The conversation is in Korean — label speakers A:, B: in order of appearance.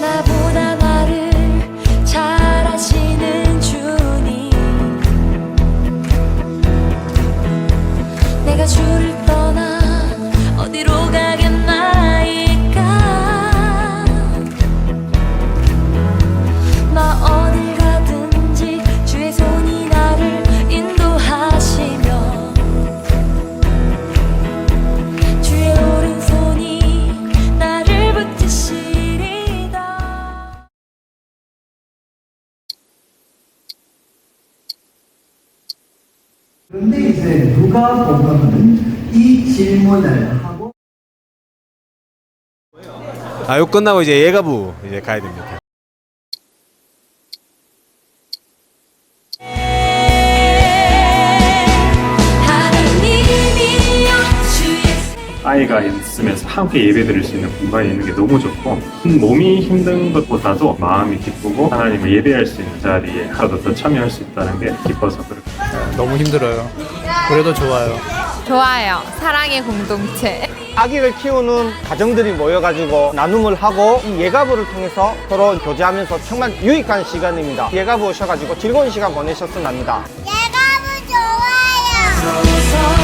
A: 나보다 나를 잘 아시는 주님. 내가 주를 그런데 이제 누가 보면은 이 질문을 하고
B: 아, 이거 끝나고 이제 예가부 이제 가야 됩니다.
C: 아이가 있으면서 함께 예배 드릴 수 있는 공간이 있는 게 너무 좋고 몸이 힘든 것보다도 마음이 기쁘고 하나님을 예배할 수 있는 자리에 하루 더 참여할 수 있다는 게 기뻐서 그렇게
D: 너무 힘들어요. 그래도 좋아요.
E: 좋아요. 사랑의 공동체.
F: 아기를 키우는 가정들이 모여가지고 나눔을 하고 이 예가부를 통해서 서로 교제하면서 정말 유익한 시간입니다. 예가부 오셔가지고 즐거운 시간 보내셨으면 합니다.
G: 예가부 좋아요